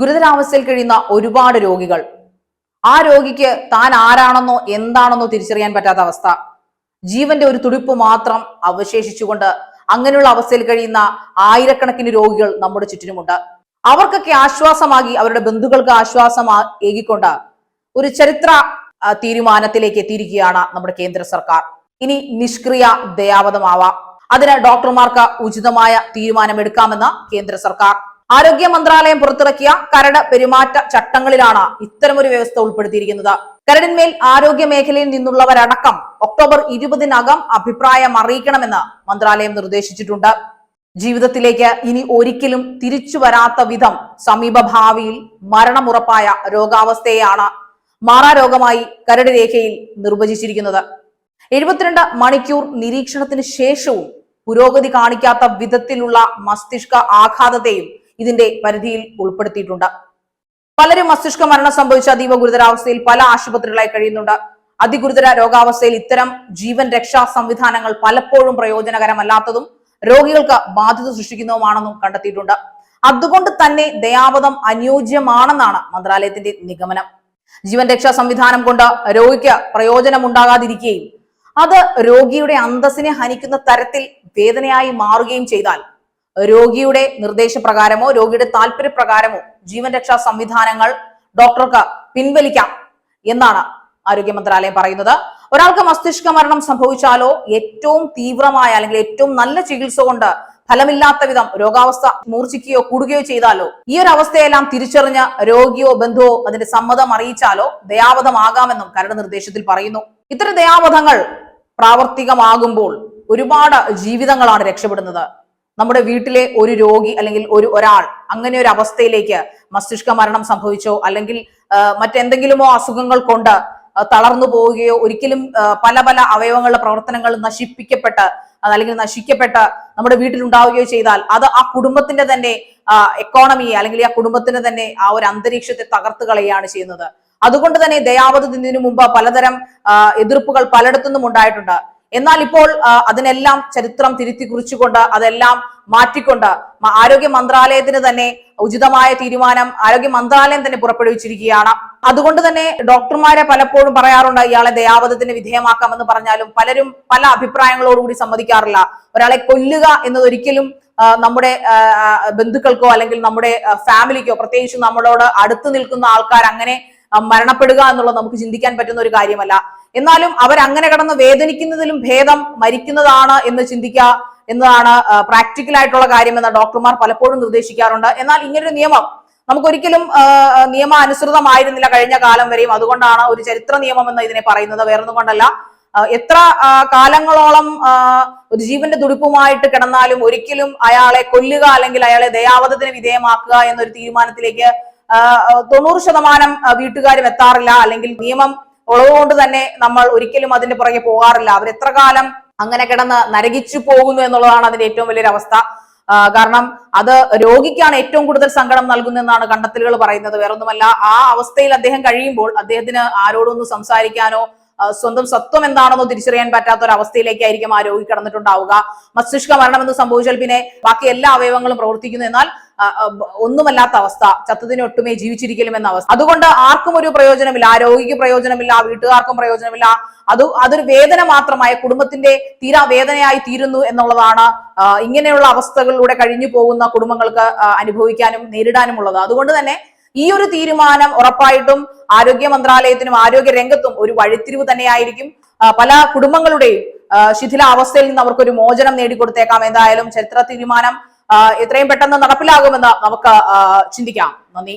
ഗുരുതരാവസ്ഥയിൽ കഴിയുന്ന ഒരുപാട് രോഗികൾ. ആ രോഗിക്ക് താൻ ആരാണെന്നോ എന്താണെന്നോ തിരിച്ചറിയാൻ പറ്റാത്ത അവസ്ഥ. ജീവന്റെ ഒരു തുടിപ്പ് മാത്രം അവശേഷിച്ചുകൊണ്ട് അങ്ങനെയുള്ള അവസ്ഥയിൽ കഴിയുന്ന ആയിരക്കണക്കിന് രോഗികൾ നമ്മുടെ ചുറ്റിനുമുണ്ട്. അവർക്കൊക്കെ ആശ്വാസമാകി അവരുടെ ബന്ധുക്കൾക്ക് ആശ്വാസം ഏകിക്കൊണ്ട് ഒരു ചരിത്ര തീരുമാനത്തിലേക്ക് എത്തിയിരിക്കുകയാണ് നമ്മുടെ കേന്ദ്ര സർക്കാർ. ഇനി നിഷ്ക്രിയ ദയാവതമാവാം. അതിന് ഡോക്ടർമാർക്ക് ഉചിതമായ തീരുമാനമെടുക്കാമെന്ന് കേന്ദ്ര സർക്കാർ. ആരോഗ്യ മന്ത്രാലയം പുറത്തിറക്കിയ കരട് പെരുമാറ്റ ചട്ടങ്ങളിലാണ് ഇത്തരമൊരു വ്യവസ്ഥ ഉൾപ്പെടുത്തിയിരിക്കുന്നത്. കരടിന്മേൽ ആരോഗ്യ മേഖലയിൽ നിന്നുള്ളവരടക്കം ഒക്ടോബർ ഇരുപതിനകം അഭിപ്രായം അറിയിക്കണമെന്ന് മന്ത്രാലയം നിർദ്ദേശിച്ചിട്ടുണ്ട്. ജീവിതത്തിലേക്ക് ഇനി ഒരിക്കലും തിരിച്ചു വരാത്ത വിധം സമീപഭാവിയിൽ മരണമുറപ്പായ രോഗാവസ്ഥയാണ് മാറാരോഗമായി കരട് രേഖയിൽ നിർവചിച്ചിരിക്കുന്നത്. എഴുപത്തിരണ്ട് മണിക്കൂർ നിരീക്ഷണത്തിന് ശേഷവും പുരോഗതി കാണിക്കാത്ത വിധത്തിലുള്ള മസ്തിഷ്ക ആഘാതത്തെയും ഇതിന്റെ പരിധിയിൽ ഉൾപ്പെടുത്തിയിട്ടുണ്ട്. പലരും മസ്തിഷ്ക മരണം സംഭവിച്ച അതീവ ഗുരുതരാവസ്ഥയിൽ പല ആശുപത്രികളായി കഴിയുന്നുണ്ട്. അതിഗുരുതര രോഗാവസ്ഥയിൽ ഇത്തരം ജീവൻ രക്ഷാ സംവിധാനങ്ങൾ പലപ്പോഴും പ്രയോജനകരമല്ലാത്തതും രോഗികൾക്ക് ബാധ്യത സൃഷ്ടിക്കുന്നതുമാണെന്നും കണ്ടെത്തിയിട്ടുണ്ട്. അതുകൊണ്ട് തന്നെ ദയാവധം അനുയോജ്യമാണെന്നാണ് മന്ത്രാലയത്തിന്റെ നിഗമനം. ജീവൻ രക്ഷാ സംവിധാനം കൊണ്ട് രോഗിക്ക് പ്രയോജനമുണ്ടാകാതിരിക്കുകയും അത് രോഗിയുടെ അന്തസ്സിനെ ഹനിക്കുന്ന തരത്തിൽ വേദനയായി മാറുകയും ചെയ്താൽ രോഗിയുടെ നിർദ്ദേശപ്രകാരമോ രോഗിയുടെ താല്പര്യപ്രകാരമോ ജീവൻ രക്ഷാ സംവിധാനങ്ങൾ ഡോക്ടർക്ക് പിൻവലിക്കാം എന്നാണ് ആരോഗ്യ മന്ത്രാലയം പറയുന്നത്. ഒരാൾക്ക് മസ്തിഷ്ക മരണം സംഭവിച്ചാലോ ഏറ്റവും തീവ്രമായ അല്ലെങ്കിൽ ഏറ്റവും നല്ല ചികിത്സ കൊണ്ട് ഫലമില്ലാത്ത വിധം രോഗാവസ്ഥ മൂർച്ഛിക്കുകയോ കൂടുകയോ ചെയ്താലോ ഈ ഒരു അവസ്ഥയെല്ലാം തിരിച്ചറിഞ്ഞ് രോഗിയോ ബന്ധുവോ അതിന്റെ സമ്മതം അറിയിച്ചാലോ ദയാവധമാകാമെന്നും കരട് നിർദ്ദേശത്തിൽ പറയുന്നു. ഇത്തരം ദയാവധങ്ങൾ പ്രാവർത്തികമാകുമ്പോൾ ഒരുപാട് ജീവിതങ്ങളാണ് രക്ഷപ്പെടുന്നത്. നമ്മുടെ വീട്ടിലെ ഒരു രോഗി അല്ലെങ്കിൽ ഒരു ഒരാൾ അങ്ങനെ ഒരു അവസ്ഥയിലേക്ക് മസ്തിഷ്ക മരണം സംഭവിച്ചോ അല്ലെങ്കിൽ മറ്റെന്തെങ്കിലുമോ അസുഖങ്ങൾ കൊണ്ട് തളർന്നു പോവുകയോ ഒരിക്കലും പല പല അവയവങ്ങളുടെ പ്രവർത്തനങ്ങൾ നശിപ്പിക്കപ്പെട്ട് അല്ലെങ്കിൽ നശിക്കപ്പെട്ട് നമ്മുടെ വീട്ടിൽ ഉണ്ടാവുകയോ ചെയ്താൽ അത് ആ കുടുംബത്തിന്റെ തന്നെ എക്കോണമിയെ അല്ലെങ്കിൽ ആ കുടുംബത്തിന്റെ തന്നെ ആ ഒരു അന്തരീക്ഷത്തെ തകർത്ത് കളയുകയാണ് ചെയ്യുന്നത്. അതുകൊണ്ട് തന്നെ ദയാവധത്തിനു മുമ്പ് പലതരം എതിർപ്പുകൾ എതിർപ്പുകൾ പലയിടത്തുനിന്നും ഉണ്ടായിട്ടുണ്ട്. എന്നാൽ ഇപ്പോൾ അതിനെല്ലാം ചരിത്രം തിരുത്തി കുറിച്ചുകൊണ്ട് അതെല്ലാം മാറ്റിക്കൊണ്ട് ആരോഗ്യ മന്ത്രാലയത്തിന് തന്നെ ഉചിതമായ തീരുമാനം ആരോഗ്യ മന്ത്രാലയം തന്നെ പുറപ്പെടുവിച്ചിരിക്കുകയാണ്. അതുകൊണ്ട് തന്നെ ഡോക്ടർമാരെ പലപ്പോഴും പറയാറുണ്ട് ഇയാളെ ദയാവധത്തിന് വിധേയമാക്കാമെന്ന് പറഞ്ഞാലും പലരും പല അഭിപ്രായങ്ങളോടുകൂടി സമ്മതിക്കാറില്ല. ഒരാളെ കൊല്ലുക എന്നത് ഒരിക്കലും നമ്മുടെ ബന്ധുക്കൾക്കോ അല്ലെങ്കിൽ നമ്മുടെ ഫാമിലിക്കോ പ്രത്യേകിച്ച് നമ്മളോട് അടുത്ത് നിൽക്കുന്ന ആൾക്കാർ അങ്ങനെ മരണപ്പെടുക എന്നുള്ളത് നമുക്ക് ചിന്തിക്കാൻ പറ്റുന്ന ഒരു കാര്യമല്ല. എന്നാലും അവർ അങ്ങനെ കിടന്ന് വേദനിക്കുന്നതിലും ഭേദം മരിക്കുന്നതാണ് എന്ന് ചിന്തിക്കുക എന്നതാണ് പ്രാക്ടിക്കൽ ആയിട്ടുള്ള കാര്യം കാര്യമെന്ന് ഡോക്ടർമാർ പലപ്പോഴും നിർദ്ദേശിക്കാറുണ്ട്. എന്നാൽ ഇങ്ങനൊരു നിയമം നമുക്കൊരിക്കലും ആ, നിയമ അനുസൃതമായിരുന്നില്ല കഴിഞ്ഞ കാലം വരെയും. അതുകൊണ്ടാണ് ഒരു ചരിത്ര നിയമം എന്ന് ഇതിനെ പറയുന്നത്. വേറൊന്നും കൊണ്ടല്ല. എത്ര കാലങ്ങളോളം ഒരു ജീവന്റെ തുടിപ്പുമായിട്ട് കിടന്നാലും ഒരിക്കലും അയാളെ കൊല്ലുക അല്ലെങ്കിൽ അയാളെ ദയാവധത്തിന് വിധേയമാക്കുക എന്നൊരു തീരുമാനത്തിലേക്ക് തൊണ്ണൂറ് ശതമാനം വീട്ടുകാരും എത്താറില്ല. അല്ലെങ്കിൽ നിയമം ഉള്ളതുകൊണ്ട് തന്നെ നമ്മൾ ഒരിക്കലും അതിന്റെ പുറകെ പോകാറില്ല. എത്ര കാലം അങ്ങനെ കിടന്ന് നരകിച്ചു പോകുന്നു എന്നുള്ളതാണ് അതിന്റെ ഏറ്റവും വലിയൊരു അവസ്ഥ. കാരണം അത് രോഗിക്കാണ് ഏറ്റവും കൂടുതൽ സങ്കടം നൽകുന്നതെന്നാണ് കണ്ടെത്തലുകൾ പറയുന്നത്. വേറൊന്നുമല്ല ആ അവസ്ഥയിൽ അദ്ദേഹം കഴിയുമ്പോൾ അദ്ദേഹത്തിന് ആരോടൊന്നും സംസാരിക്കാനോ സ്വന്തം സത്വം എന്താണെന്നോ തിരിച്ചറിയാൻ പറ്റാത്ത ഒരു അവസ്ഥയിലേക്കായിരിക്കും ആ രോഗി കടന്നിട്ടുണ്ടാവുക. മസ്തിഷ്ക മരണം എന്ന് സംഭവിച്ചാൽ പിന്നെ ബാക്കി എല്ലാ അവയവങ്ങളും പ്രവർത്തിക്കുന്നു. എന്നാൽ ഒന്നുമല്ലാത്ത അവസ്ഥ. ചത്തതിന് ഒട്ടുമേ ജീവിച്ചിരിക്കലും എന്ന അവസ്ഥ. അതുകൊണ്ട് ആർക്കും ഒരു പ്രയോജനമില്ല ആ രോഗിക്ക് പ്രയോജനമില്ല വീട്ടുകാർക്കും പ്രയോജനമില്ല. അത് അതൊരു വേദന മാത്രമായ കുടുംബത്തിന്റെ തീരാ വേദനയായി തീരുന്നു എന്നുള്ളതാണ് ഇങ്ങനെയുള്ള അവസ്ഥകളിലൂടെ കഴിഞ്ഞു പോകുന്ന കുടുംബങ്ങൾക്ക് അനുഭവിക്കാനും നേരിടാനും ഉള്ളത് അതുകൊണ്ട് തന്നെ ഈ ഒരു തീരുമാനം ഉറപ്പായിട്ടും ആരോഗ്യ മന്ത്രാലയത്തിനും ആരോഗ്യ രംഗത്തും ഒരു വഴിത്തിരിവ് തന്നെയായിരിക്കും. പല കുടുംബങ്ങളുടെയും ശിഥിലാവസ്ഥയിൽ നിന്ന് അവർക്കൊരു മോചനം നേടിക്കൊടുത്തേക്കാം. എന്തായാലും ചരിത്ര തീരുമാനം എത്രയും പെട്ടെന്ന് നടപ്പിലാകുമെന്ന് നമുക്ക് ചിന്തിക്കാം. നന്ദി.